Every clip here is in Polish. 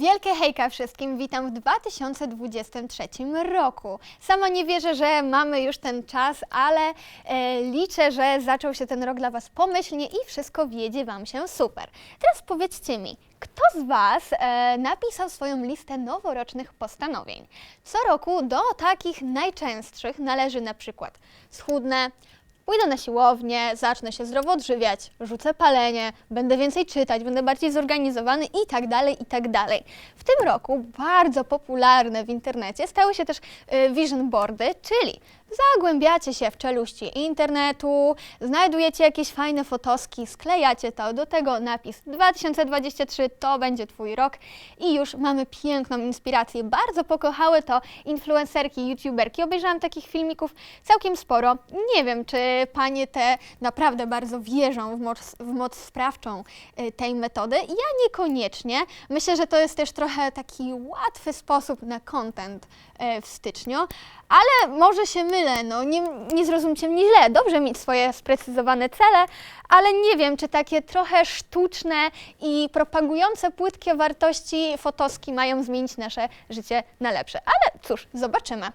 Wielkie hejka wszystkim, witam w 2023 roku. Sama nie wierzę, że mamy już ten czas, ale e, liczę, że zaczął się ten rok dla Was pomyślnie i wszystko wiedzie Wam się super. Teraz powiedzcie mi, kto z Was e, napisał swoją listę noworocznych postanowień? Co roku do takich najczęstszych należy na przykład schudnę, Pójdę na siłownię, zacznę się zdrowo odżywiać, rzucę palenie, będę więcej czytać, będę bardziej zorganizowany i tak dalej, i tak dalej. W tym roku bardzo popularne w internecie stały się też y, vision boardy, czyli zagłębiacie się w czeluści internetu, znajdujecie jakieś fajne fotoski, sklejacie to, do tego napis 2023 to będzie Twój rok i już mamy piękną inspirację. Bardzo pokochały to influencerki, youtuberki. Obejrzałam takich filmików całkiem sporo. Nie wiem, czy panie te naprawdę bardzo wierzą w moc, w moc sprawczą y, tej metody. Ja niekoniecznie. Myślę, że to jest też trochę taki łatwy sposób na content y, w styczniu, ale może się mylę, no nie, nie zrozumcie mnie źle. Dobrze mieć swoje sprecyzowane cele, ale nie wiem, czy takie trochę sztuczne i propagujące płytkie wartości fotoski mają zmienić nasze życie na lepsze. Ale cóż, zobaczymy.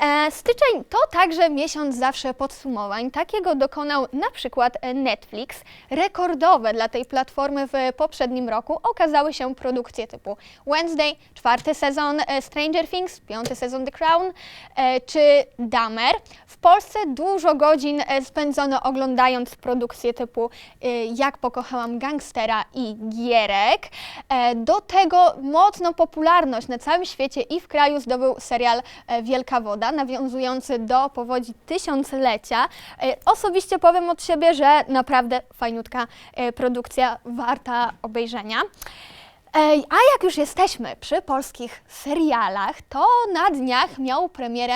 E, styczeń to także miesiąc zawsze podsumowań. Takiego dokonał na przykład Netflix. Rekordowe dla tej platformy w poprzednim roku okazały się produkcje typu Wednesday, czwarty sezon e, Stranger Things, piąty sezon The Crown e, czy Dahmer. W Polsce dużo godzin e, spędzono oglądając produkcje typu e, Jak pokochałam gangstera i Gierek. E, Do tego mocną popularność na całym świecie i w kraju zdobył serial Wielka Woda, nawiązujący do powodzi tysiąclecia. Osobiście powiem od siebie, że naprawdę fajniutka produkcja, warta obejrzenia. A jak już jesteśmy przy polskich serialach, to na dniach miał premierę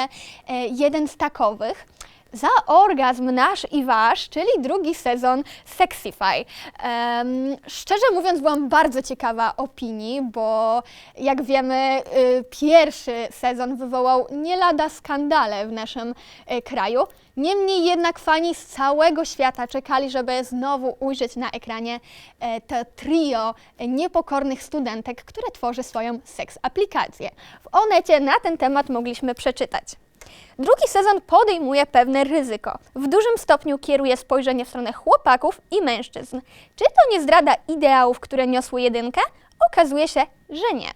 e, jeden z takowych. Za orgazm nasz i wasz, czyli drugi sezon Sexify. Em, szczerze mówiąc, byłam bardzo ciekawa opinii, bo jak wiemy, y, pierwszy sezon wywołał nie lada skandale w naszym y, kraju. Niemniej jednak fani z całego świata czekali, żeby znowu ujrzeć na ekranie e, to trio niepokornych studentek, które tworzy swoją seks aplikację. W Onecie na ten temat mogliśmy przeczytać. Drugi sezon podejmuje pewne ryzyko. W dużym stopniu kieruje spojrzenie w stronę chłopaków i mężczyzn. Czy to nie zdrada ideałów, które niosły jedynkę? Okazuje się, że nie.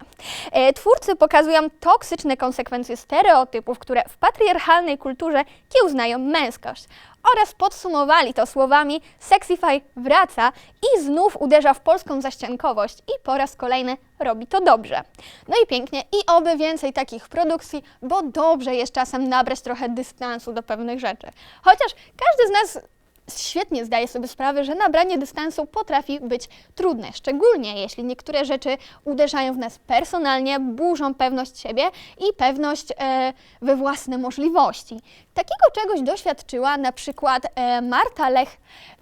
E, Twórcy pokazują toksyczne konsekwencje stereotypów, które w patriarchalnej kulturze kiełznają męskość. Oraz podsumowali to słowami Sexify wraca i znów uderza w polską zaściankowość i po raz kolejny robi to dobrze. No i pięknie i oby więcej takich produkcji, bo dobrze jest czasem nabrać trochę dystansu do pewnych rzeczy. Chociaż każdy z nas świetnie zdaje sobie sprawę, że nabranie dystansu potrafi być trudne, szczególnie jeśli niektóre rzeczy uderzają w nas personalnie, burzą pewność siebie i pewność e, we własne możliwości. Takiego czegoś doświadczyła na przykład e, Marta Lech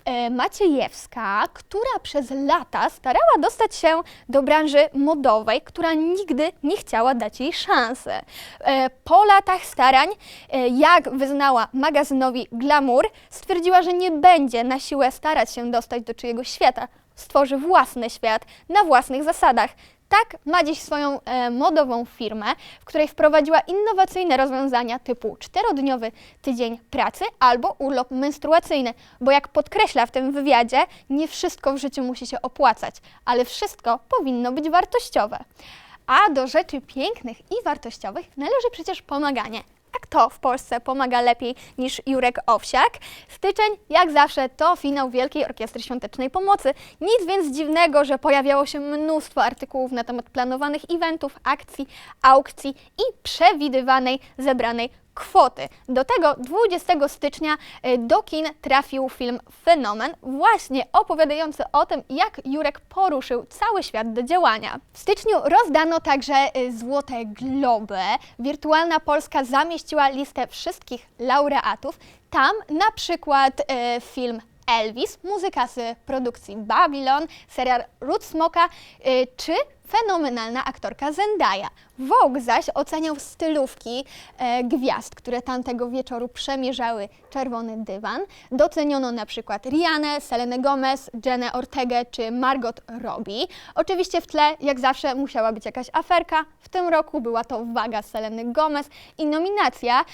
e, Maciejewska, która przez lata starała dostać się do branży modowej, która nigdy nie chciała dać jej szansy. E, po latach starań, e, jak wyznała magazynowi Glamour, stwierdziła, że nie będzie na siłę starać się dostać do czyjegoś świata. Stworzy własny świat na własnych zasadach. Tak ma dziś swoją e, modową firmę, w której wprowadziła innowacyjne rozwiązania typu czterodniowy tydzień pracy albo urlop menstruacyjny, bo jak podkreśla w tym wywiadzie, nie wszystko w życiu musi się opłacać, ale wszystko powinno być wartościowe. A do rzeczy pięknych i wartościowych należy przecież pomaganie. A kto w Polsce pomaga lepiej niż Jurek Owsiak? Styczeń, jak zawsze, to finał Wielkiej Orkiestry Świątecznej Pomocy. Nic więc dziwnego, że pojawiało się mnóstwo artykułów na temat planowanych eventów, akcji, aukcji i przewidywanej zebranej kwoty. Do tego 20 stycznia y, do kin trafił film Fenomen, właśnie opowiadający o tym, jak Jurek poruszył cały świat do działania. W styczniu rozdano także y, Złote Globy. Wirtualna Polska zamieściła listę wszystkich laureatów. Tam na przykład y, film Elvis, muzyka z produkcji Babylon, serial Ród Smoka, czy fenomenalna aktorka Zendaya. Vogue zaś oceniał stylówki e, gwiazd, które tamtego wieczoru przemierzały czerwony dywan. Doceniono na przykład Rihanę, Selenę Gomez, Jenę Ortegę czy Margot Robbie. Oczywiście w tle, jak zawsze, musiała być jakaś aferka. W tym roku była to waga Seleny Gomez i nominacja e,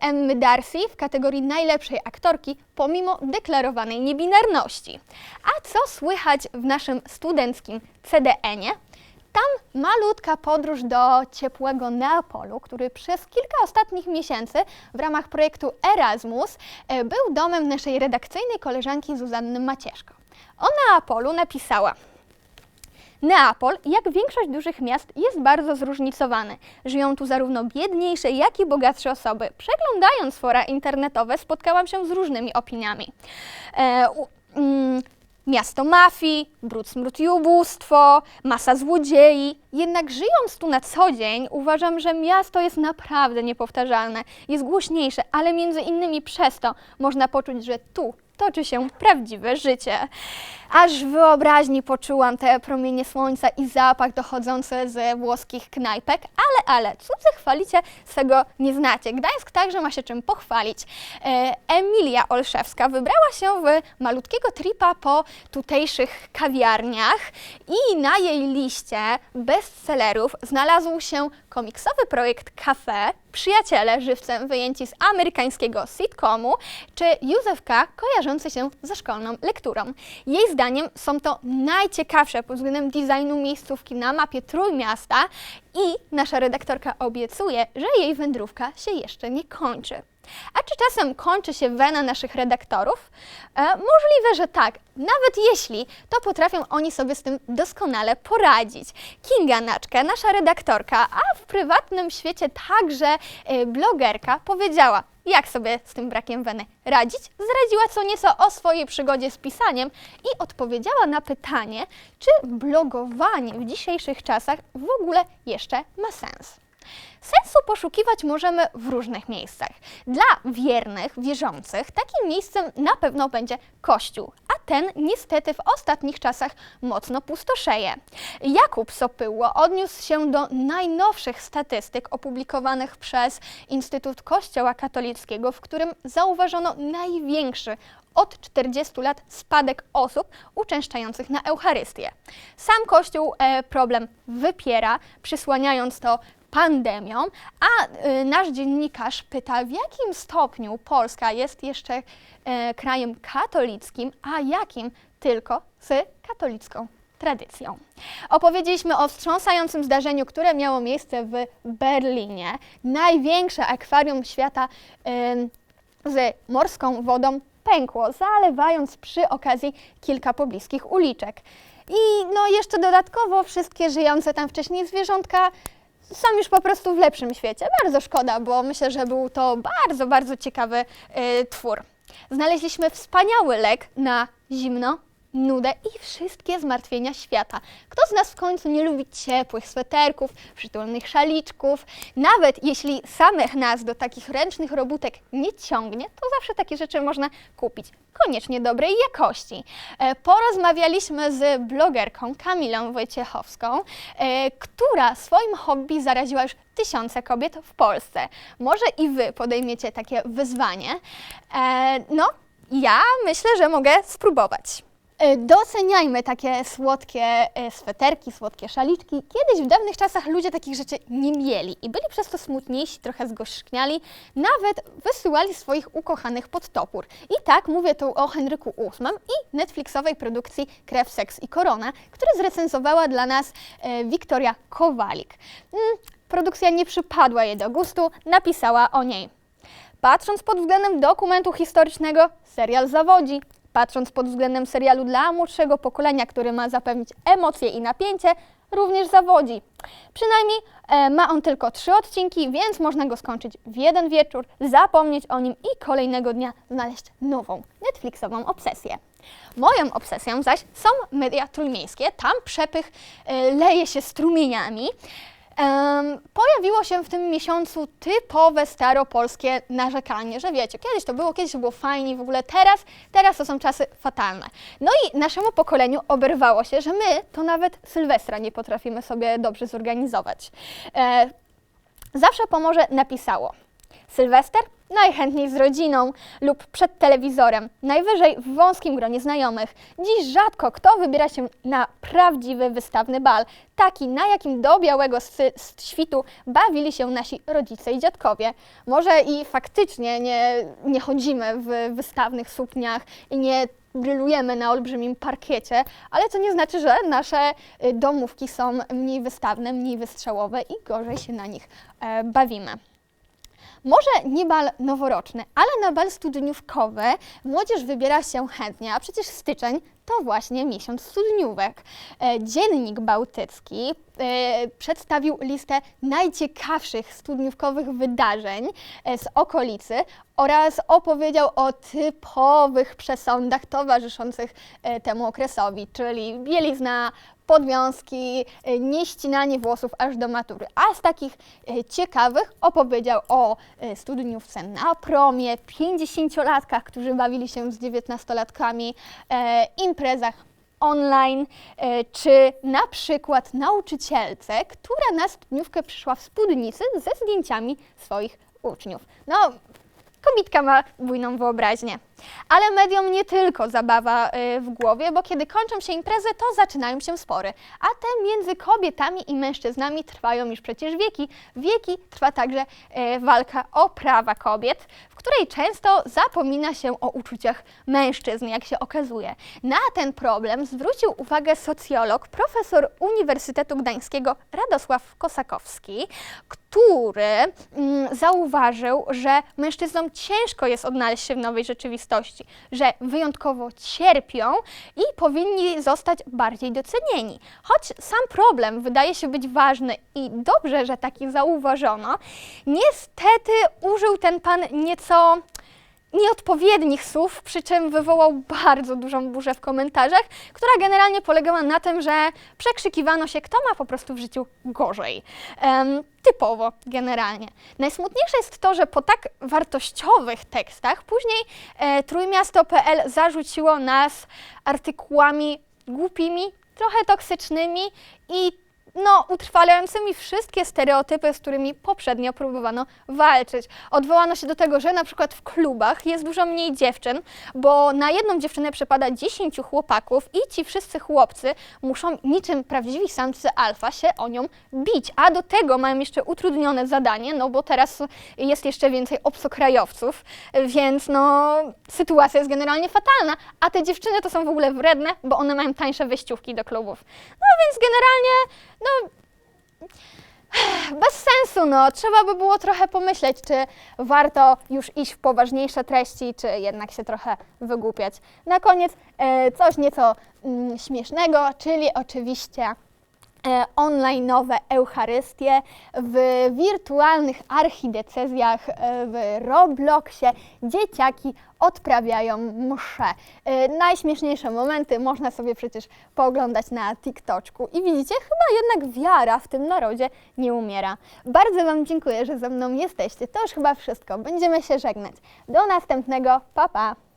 Emmy Darcy w kategorii najlepszej aktorki pomimo deklarowanej niebinarności. A co słychać w naszym studenckim CDN-ie? Tam malutka podróż do ciepłego Neapolu, który przez kilka ostatnich miesięcy w ramach projektu Erasmus e, był domem naszej redakcyjnej koleżanki Zuzanny Macieszko. O Neapolu napisała – Neapol, jak większość dużych miast, jest bardzo zróżnicowany. Żyją tu zarówno biedniejsze, jak i bogatsze osoby. Przeglądając fora internetowe, spotkałam się z różnymi opiniami. E, u, mm, Miasto mafii, brud, smród i ubóstwo, masa złodziei. Jednak żyjąc tu na co dzień, uważam, że miasto jest naprawdę niepowtarzalne. Jest głośniejsze, ale między innymi przez to można poczuć, że tu toczy się prawdziwe życie. Aż w wyobraźni poczułam te promienie słońca i zapach dochodzący ze włoskich knajpek, ale, ale, cudzy chwalicie, swego nie znacie. Gdańsk także ma się czym pochwalić. E, Emilia Olszewska wybrała się w malutkiego tripa po tutejszych kawiarniach i na jej liście bestsellerów znalazł się komiksowy projekt Cafe, Przyjaciele żywcem wyjęci z amerykańskiego sitcomu, czy Józefka kojarzący się ze szkolną lekturą. Jej zdaniem są to najciekawsze pod względem designu miejscówki na mapie Trójmiasta i nasza redaktorka obiecuje, że jej wędrówka się jeszcze nie kończy. A czy czasem kończy się wena naszych redaktorów? E, możliwe, że tak. Nawet jeśli, to potrafią oni sobie z tym doskonale poradzić. Kinga Naczka, nasza redaktorka, a w prywatnym świecie także e, blogerka, powiedziała, jak sobie z tym brakiem weny radzić, zdradziła co nieco o swojej przygodzie z pisaniem i odpowiedziała na pytanie, czy blogowanie w dzisiejszych czasach w ogóle jeszcze ma sens. Sensu poszukiwać możemy w różnych miejscach. Dla wiernych, wierzących takim miejscem na pewno będzie Kościół, a ten niestety w ostatnich czasach mocno pustoszeje. Jakub Sopyło odniósł się do najnowszych statystyk opublikowanych przez Instytut Kościoła Katolickiego, w którym zauważono największy od 40 lat spadek osób uczęszczających na Eucharystię. Sam Kościół e, problem wypiera, przysłaniając to pandemią, a y, nasz dziennikarz pyta, w jakim stopniu Polska jest jeszcze e, krajem katolickim, a jakim tylko z katolicką tradycją. Opowiedzieliśmy o wstrząsającym zdarzeniu, które miało miejsce w Berlinie. Największe akwarium świata z morską wodą pękło, zalewając przy okazji kilka pobliskich uliczek. I no jeszcze dodatkowo wszystkie żyjące tam wcześniej zwierzątka są już po prostu w lepszym świecie. Bardzo szkoda, bo myślę, że był to bardzo, bardzo ciekawy y, twór. Znaleźliśmy wspaniały lek na zimno, nudę i wszystkie zmartwienia świata. Kto z nas w końcu nie lubi ciepłych sweterków, przytulnych szaliczków? Nawet jeśli samych nas do takich ręcznych robótek nie ciągnie, to zawsze takie rzeczy można kupić. Koniecznie dobrej jakości. E, Porozmawialiśmy z blogerką Kamilą Wojciechowską, e, która swoim hobby zaraziła już tysiące kobiet w Polsce. Może i Wy podejmiecie takie wyzwanie. E, No, ja myślę, że mogę spróbować. E, Doceniajmy takie słodkie e, sweterki, słodkie szaliczki. Kiedyś w dawnych czasach ludzie takich rzeczy nie mieli i byli przez to smutniejsi, trochę zgorzkniali, nawet wysyłali swoich ukochanych pod topór. I tak mówię tu o Henryku VIII i Netflixowej produkcji Krew, Seks i Korona, które zrecenzowała dla nas e, Wiktoria Kowalik. Mm, Produkcja nie przypadła jej do gustu, napisała o niej. Patrząc pod względem dokumentu historycznego, serial zawodzi. Patrząc pod względem serialu dla młodszego pokolenia, który ma zapewnić emocje i napięcie, również zawodzi. Przynajmniej e, ma on tylko trzy odcinki, więc można go skończyć w jeden wieczór, zapomnieć o nim i kolejnego dnia znaleźć nową Netflixową obsesję. Moją obsesją zaś są media trójmiejskie. Tam przepych e, leje się strumieniami. Em, pojawiło się w tym miesiącu typowe staropolskie narzekanie, że wiecie, kiedyś to było, kiedyś to było fajnie, w ogóle teraz, teraz to są czasy fatalne. No i naszemu pokoleniu oberwało się, że my to nawet Sylwestra nie potrafimy sobie dobrze zorganizować. E, Zawsze pomoże napisało. Sylwester? Najchętniej z rodziną lub przed telewizorem, najwyżej w wąskim gronie znajomych. Dziś rzadko kto wybiera się na prawdziwy wystawny bal, taki na jakim do białego świtu bawili się nasi rodzice i dziadkowie. Może i faktycznie nie, nie chodzimy w wystawnych sukniach i nie brylujemy na olbrzymim parkiecie, ale to nie znaczy, że nasze y, domówki są mniej wystawne, mniej wystrzałowe i gorzej się na nich e, bawimy. Może nie bal noworoczny, ale na bal studniówkowy młodzież wybiera się chętnie, a przecież styczeń to właśnie miesiąc studniówek. E, Dziennik Bałtycki e, przedstawił listę najciekawszych studniówkowych wydarzeń e, z okolicy oraz opowiedział o typowych przesądach towarzyszących temu okresowi, czyli bielizna, podwiązki, e, nieścinanie włosów aż do matury. A z takich e, ciekawych opowiedział o e, studniówce na promie, 50-latkach, którzy bawili się z 19-latkami, e, imprezach online, czy na przykład nauczycielce, która na studniówkę przyszła w spódnicy ze zdjęciami swoich uczniów. No, kobitka ma bujną wyobraźnię. Ale mediom nie tylko zabawa y, w głowie, bo kiedy kończą się imprezy, to zaczynają się spory. A te między kobietami i mężczyznami trwają już przecież wieki. Wieki trwa także y, walka o prawa kobiet, w której często zapomina się o uczuciach mężczyzn, jak się okazuje. Na ten problem zwrócił uwagę socjolog, profesor Uniwersytetu Gdańskiego Radosław Kosakowski, który mm, zauważył, że mężczyznom ciężko jest odnaleźć się w nowej rzeczywistości, że wyjątkowo cierpią i powinni zostać bardziej docenieni. Choć sam problem wydaje się być ważny i dobrze, że taki zauważono, niestety użył ten pan nieco nieodpowiednich słów, przy czym wywołał bardzo dużą burzę w komentarzach, która generalnie polegała na tym, że przekrzykiwano się, kto ma po prostu w życiu gorzej. Em, typowo, generalnie. Najsmutniejsze jest to, że po tak wartościowych tekstach później e, Trójmiasto.pl zarzuciło nas artykułami głupimi, trochę toksycznymi i no, utrwalającymi wszystkie stereotypy, z którymi poprzednio próbowano walczyć. Odwołano się do tego, że na przykład w klubach jest dużo mniej dziewczyn, bo na jedną dziewczynę przypada 10 chłopaków i ci wszyscy chłopcy muszą niczym prawdziwi samcy alfa się o nią bić. A do tego mają jeszcze utrudnione zadanie, no bo teraz jest jeszcze więcej obcokrajowców, więc no sytuacja jest generalnie fatalna, a te dziewczyny to są w ogóle wredne, bo one mają tańsze wyjściówki do klubów. No więc generalnie, no bez sensu, no. Trzeba by było trochę pomyśleć, czy warto już iść w poważniejsze treści, czy jednak się trochę wygłupiać. Na koniec e, coś nieco mm, śmiesznego, czyli oczywiście online'owe Eucharystie w wirtualnych archidiecezjach e, w Robloxie dzieciaki odprawiają msze. E, Najśmieszniejsze momenty można sobie przecież pooglądać na TikToczku. I widzicie, chyba jednak wiara w tym narodzie nie umiera. Bardzo Wam dziękuję, że ze mną jesteście. To już chyba wszystko. Będziemy się żegnać. Do następnego. Pa, pa!